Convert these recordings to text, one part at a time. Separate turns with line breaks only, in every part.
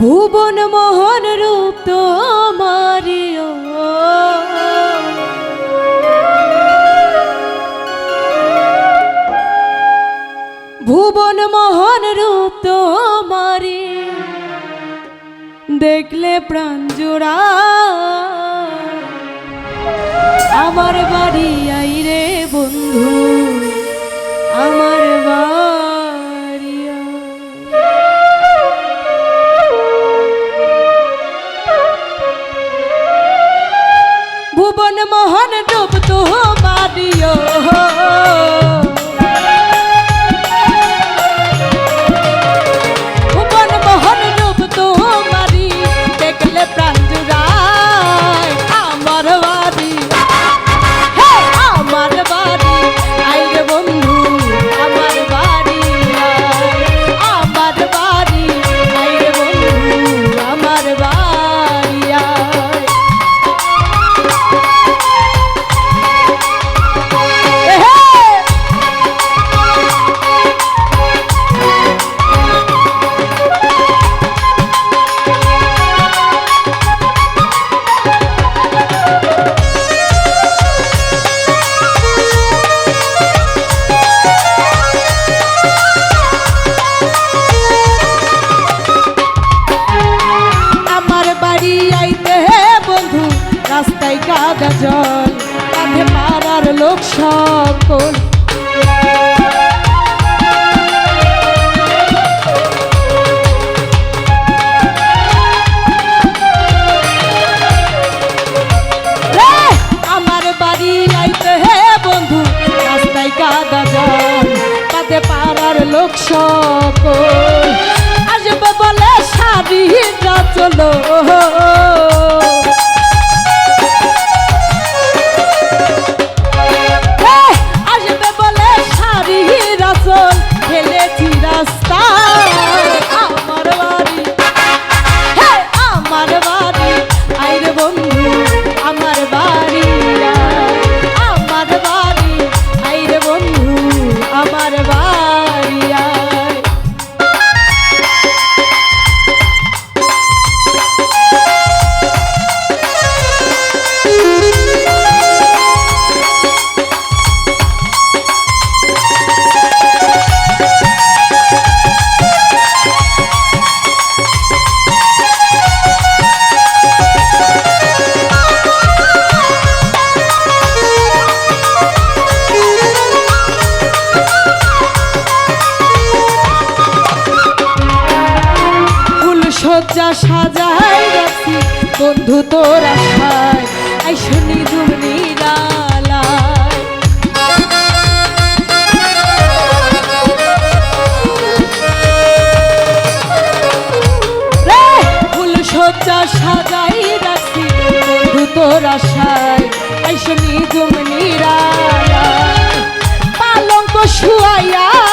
ভুবন মোহন রূপ তোমারিও ভুবন মোহন রূপ তোমারি দেখলে প্রাণ জোড়া। আমার বাড়ি মোহন ডুব তো মারিও। কাদা জল কাঁধে পাড়ার লোক সকল। জল কাঁধে পাড়ার লোক সকল। আসবে বলে শাড়ি চলো। সাজাই রাখছি। বন্ধু তোর আশায় শুনি রে, সজ্জা সাজাই শুয়াইয়া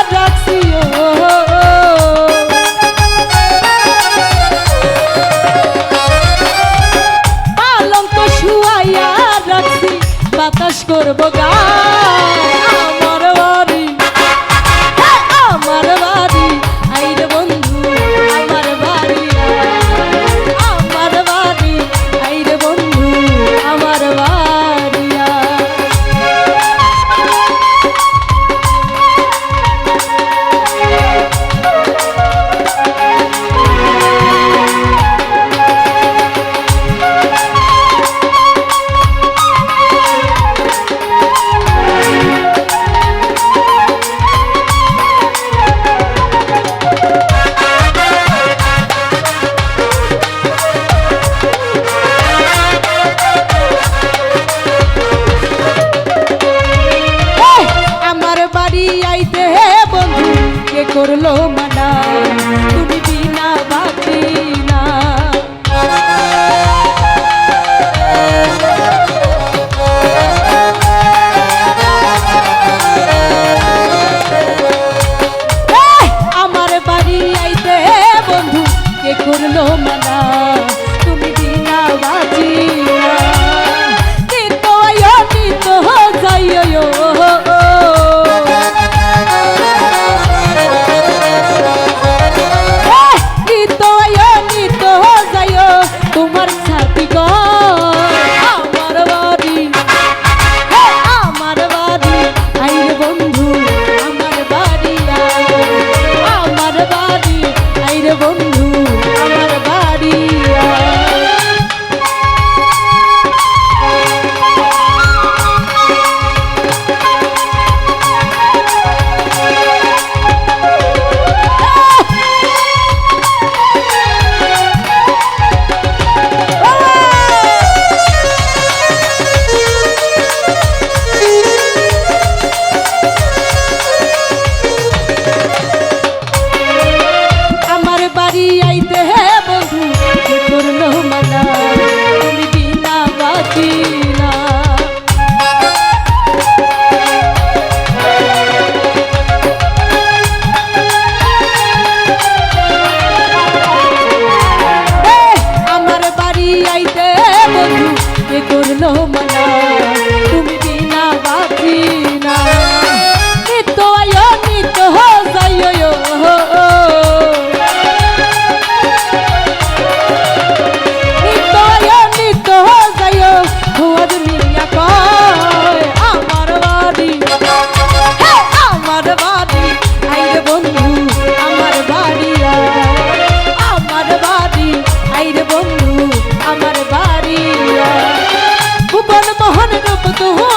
বাতাস করব গান করল মানা 我